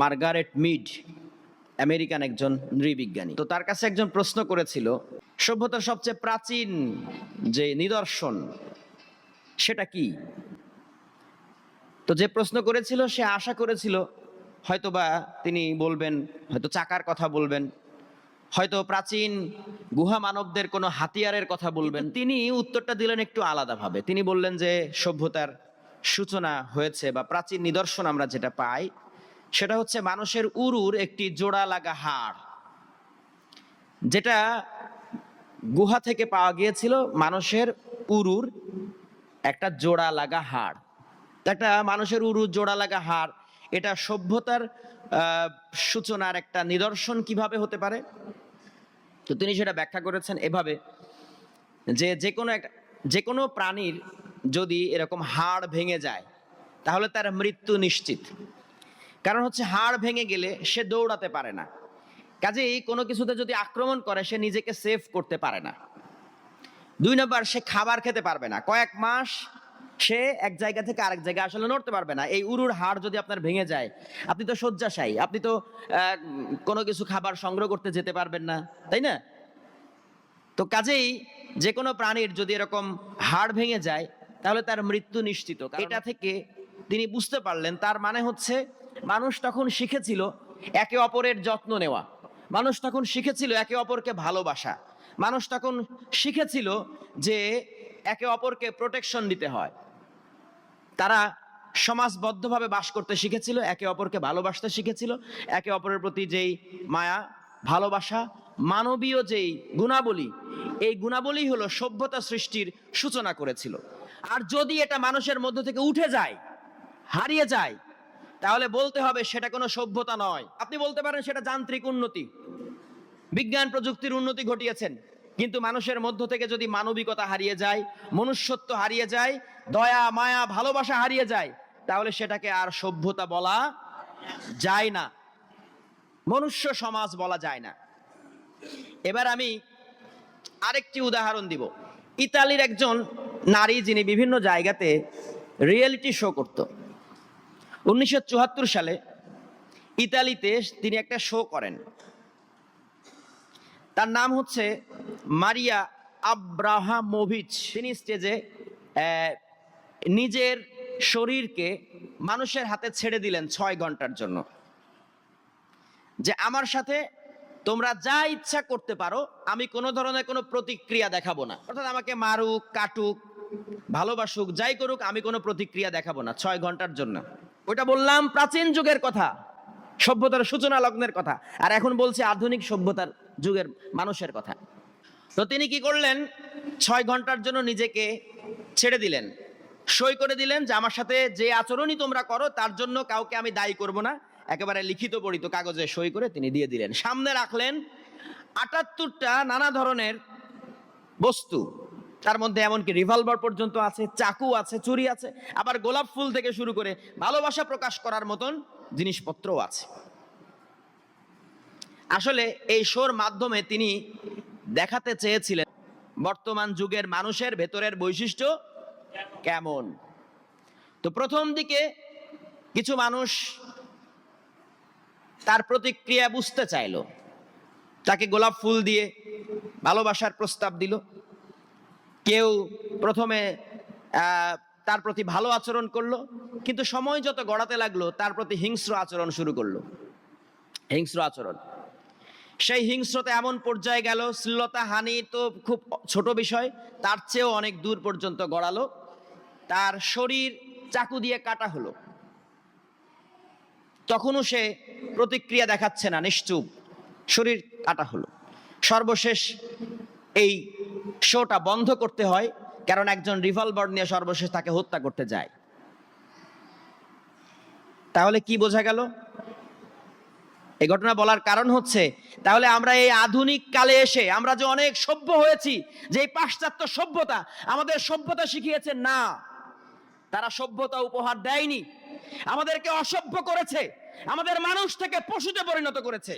Margaret mid, American একজন নৃবিজ্ঞানী। তো তার কাছে একজন প্রশ্ন করেছিল, সভ্যতার সবচেয়ে প্রাচীন যে নিদর্শন, সেটা কি? তো যে প্রশ্ন করেছিল, সে আশা করেছিল, হয়তোবা তিনি বলবেন, হয়তো চাকার কথা বলবেন, হয়তো প্রাচীন গুহা মানবদের কোনো হাতিয়ারের কথা বলবেন। তিনি উত্তরটা দিলেন একটু আলাদাভাবে। তিনি বললেন যে সভ্যতার সূচনা হয়েছে বা প্রাচীন নিদর্শন আমরা যেটা পাই সেটা হচ্ছে মানুষের উরুর একটি জোড়া লাগা হাড়। যেটা গুহা থেকে পাওয়া গিয়েছিল মানুষের উরুর একটা জোড়া লাগা হাড়। একটা মানুষের উরু জোড়া লাগা হাড়, এটা সভ্যতার সূচনার একটা নিদর্শন কীভাবে হতে পারে? তো তিনি সেটা ব্যাখ্যা করেছেন এভাবে যে যে কোনো একটা যে কোনো প্রাণীর যদি এরকম হাড় ভেঙে যায়, তাহলে তার মৃত্যু নিশ্চিত। কারণ হচ্ছে হাড় ভেঙে গেলে সে দৌড়াতে পারে না। কাজেই কোনো কিছুতে যদি আক্রমণ করে সে নিজেকে সেভ করতে পারে না। দুই নম্বর সে খাবার খেতে পারবে না। কয়েক মাস সে এক জায়গা থেকে আরেক জায়গায় আসলে নড়তে পারবে না। এই উরুর হাড় যদি আপনার ভেঙে যায় আপনি তো শয্যাশায়ী আপনি তো কোনো কিছু খাবার সংগ্রহ করতে যেতে পারবেন না তাই না? তো কাজেই যে কোনো প্রাণীর যদি এরকম হাড় ভেঙে যায় তাহলে তার মৃত্যু নিশ্চিত। এটা থেকে তিনি বুঝতে পারলেন তার মানে হচ্ছে মানুষ তখন শিখেছিল একে অপরের যত্ন নেওয়া। মানুষ তখন শিখেছিল একে অপরকে ভালোবাসা। মানুষ তখন শিখেছিল যে একে অপরকে প্রোটেকশন দিতে হয়। তারা সমাজবদ্ধভাবে বাস করতে শিখেছিল, একে অপরকে ভালোবাসতে শিখেছিল, একে অপরের প্রতি যেই মায়া, ভালোবাসা, মানবীয় যেই গুণাবলী, এই গুণাবলী হলো সভ্যতা সৃষ্টির সূচনা করেছিল। আর যদি এটা মানুষের মধ্য থেকে উঠে যায়, হারিয়ে যায় তাহলে বলতে হবে সেটা কোনো সভ্যতা নয়। আপনি বলতে পারেন সেটা যান্ত্রিক উন্নতি। বিজ্ঞান প্রযুক্তির উন্নতি ঘটিয়েছেন। কিন্তু মানুষের মধ্য থেকে যদি মানবিকতা হারিয়ে যায়, মনুষ্যত্ব হারিয়ে যায়, দয়া, মায়া, ভালোবাসা হারিয়ে যায়, তাহলে সেটাকে আর সভ্যতা বলা যায় না। মনুষ্য সমাজ বলা যায় না। এবার আমি আরেকটি উদাহরণ দিব। ইতালির একজন নারী যিনি বিভিন্ন জায়গাতে রিয়েলিটি শো করত। উনিশশো চুয়াত্তর সালে ইতালিতে তিনি একটা শো করেন। তার নাম হচ্ছে মারিয়া আব্রাহামোভিচ। তিনি স্টেজে নিজের শরীরকে মানুষের হাতে ছেড়ে দিলেন ছয় ঘণ্টার জন্য। যে আমার সাথে তোমরা যা ইচ্ছা করতে পারো, আমি কোনো ধরনের কোনো প্রতিক্রিয়া দেখাবো না। অর্থাৎ আমাকে মারুক, কাটুক, ভালোবাসুক, যাই করুক, আমি কোনো প্রতিক্রিয়া দেখাবো না ছয় ঘণ্টার জন্য। ওটা বললাম প্রাচীন যুগের কথা, সভ্যতার সূচনা লগ্নের কথা, আর এখন বলছে আধুনিক সভ্যতার যুগের মানুষের কথা। তো তিনি কি করলেন? ছয় ঘণ্টার জন্য নিজেকে ছেড়ে দিলেন, সই করে দিলেন যে আমার সাথে যে আচরণই তোমরা করো, তার জন্য কাউকে আমি দায়ী করব না। একেবারে লিখিত পড়িত কাগজে সই করে তিনি দিয়ে দিলেন। সামনে রাখলেন আটাত্তরটা নানা ধরনের বস্তু। তার মধ্যে এমনকি রিভলভার পর্যন্ত আছে, চাকু আছে, চুরি আছে, আবার গোলাপ ফুল থেকে শুরু করে ভালোবাসা প্রকাশ করার মতন জিনিসপত্রও আছে। আসলে এই শোর মাধ্যমে তিনি দেখাতে চেয়েছিলেন, বর্তমান যুগের মানুষের ভেতরের বৈশিষ্ট্য কেমন? তো প্রথম দিকে কিছু মানুষ তার প্রতিক্রিয়া বুঝতে চাইলো। তাকে গোলাপ ফুল দিয়ে ভালোবাসার প্রস্তাব দিল। কেউ প্রথমে তার প্রতি ভালো আচরণ করল, কিন্তু সময় যত গড়াতে লাগল, তার প্রতি হিংস্র আচরণ শুরু করল। হিংস্র আচরণ। সেই হিংস্রতা এমন পর্যায়ে গেল, শ্লীলতা, হানি তো খুব ছোট বিষয়, তার চেয়েও অনেক দূর পর্যন্ত গড়ালো। তার শরীর চাকু দিয়ে কাটা হলো। তখনও সে প্রতিক্রিয়া দেখাচ্ছে না, নিশ্চুপ। শরীর কাটা হলো। সর্বশেষ এই শোটা বন্ধ করতে হয়, কারণ একজন রিভলভার নিয়ে সর্বশেষ তাকে হত্যা করতে যায়। তাহলে কি বোঝা গেল? এই ঘটনা বলার কারণ হচ্ছে, তাহলে আমরা এই আধুনিক কালে এসে আমরা যে অনেক সভ্য হয়েছি, যে এই পাশ্চাত্য সভ্যতা আমাদের সভ্যতা শিখিয়েছে, না। তারা সভ্যতা উপহার দেয়নি। আমাদেরকে অসভ্য করেছে। আমাদের মানুষ থেকে পশুতে পরিণত করেছে।